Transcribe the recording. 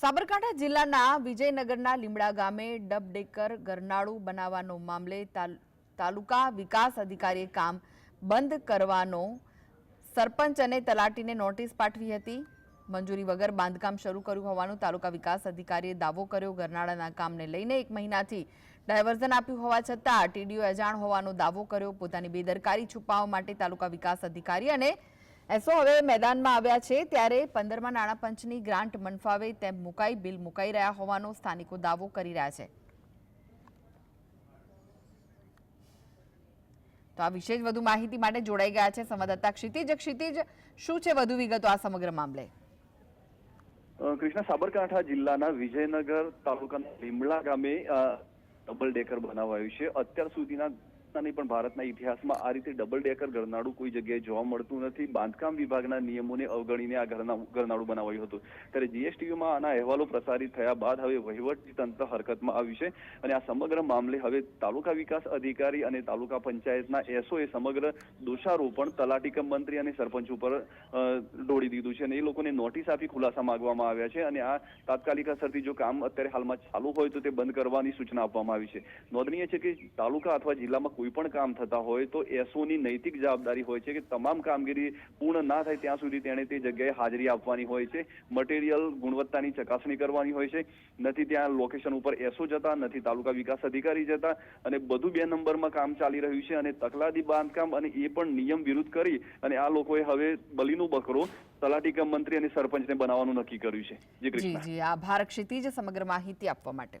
સાબરકાંઠા જિલ્લાના વિજયનગરના લીમડા ગામે ડબ ડેકર ગરનાળું બનાવવાનો મામલે તાલ- તાલુકા વિકાસ અધિકારીએ કામ બંધ કરવાનો સરપંચ અને તલાટીને નોટિસ પાઠવી હતી. મંજૂરી વગર બાંધકામ શરૂ કર્યું હોવાનું તાલુકા વિકાસ અધિકારીએ દાવો કર્યો. ગરનાળાના કામને લઈને એક મહિનાથી ડાયવર્ઝન આપ્યું હોવા છતાં ટીડીઓ અજાણ હોવાનો દાવો કર્યો. પોતાની બેદરકારી છુપાવવા માટે તાલુકા વિકાસ અધિકારી અને એસો હવે મેદાનમાં આવ્યા છે ત્યારે પંદરમાં નાણાં પંચની ગ્રાન્ટ મનફાવે તેમ મુકાઈ બિલ મુકાઈ રહ્યા હોવાનો સ્થાનિકો દાવો કરી રહ્યા છે. તો આ વિશે વધુ માહિતી માટે જોડાઈ ગયા છે સંવાદદાતા ક્ષિતિજ. ક્ષિતિજ, શું છે વધુ વિગતો આ સમગ્ર મામલે? કૃષ્ણ, સાબરકાંઠા જિલ્લાના વિજયનગર તાલુકાના લીમડા ગામે ડબલ ડેકર બનાવાયું છે. અત્યાર સુધીના નહીં, પણ ભારતના ઇતિહાસમાં આ રીતે ડબલ ડેકર ગરનાળું કોઈ જગ્યાએ જોવા મળતું નથી. બાંધકામ વિભાગના નિયમોને અવગણીને આ ગરના- ગરનાળું બનાવાયું હતું. ત્યારે જીએસટીયુમાં આના અહેવાલો પ્રસારિત થયા બાદ હવે વહીવટી તંત્ર હરકતમાં આવ્યું છે. અને આ સમગ્ર મામલે હવે તાલુકા વિકાસ અધિકારી અને તાલુકા પંચાયતના એસઓએ સમગ્ર દોષારોપણ તલાટીકમ મંત્રી અને સરપંચ ઉપર દોડી દીધું છે અને એ લોકોને નોટિસ આપી ખુલાસા માંગવામાં આવ્યા છે અને આ તાત્કાલિક અસરથી જો કામ અત્યારે હાલમાં ચાલુ હોય તો તે બંધ કરવાની સૂચના આપવામાં આવી છે. નોંધનીય છે કે તાલુકા અથવા જિલ્લામાં કોઈ પણ કામ થતા હોય તો એસઓની નૈતિક જવાબદારી હોય છે કે તમામ કામગીરી પૂર્ણ ના થાય ત્યાં સુધી તેણે તે જગ્યાએ હાજરી આપવાની હોય છે. મટીરિયલ ગુણવત્તાની ચકાસણી કરવાની હોય છે. નથી ત્યાં લોકેશન ઉપર એસઓ જતા, નથી તાલુકા વિકાસ અધિકારી જતા અને બધું બે નંબરમાં કામ ચાલી રહ્યું છે અને તકલાદી બાંધકામ અને એ પણ નિયમ વિરુદ્ધ કરી અને આ લોકોએ હવે બલીનું બકરો તલાટી કમ મંત્રી અને સરપંચને બનાવવાનું નક્કી કર્યું છે. જી જી. આભાર ક્ષિતિજ સમગ્ર માહિતી આપવા માટે.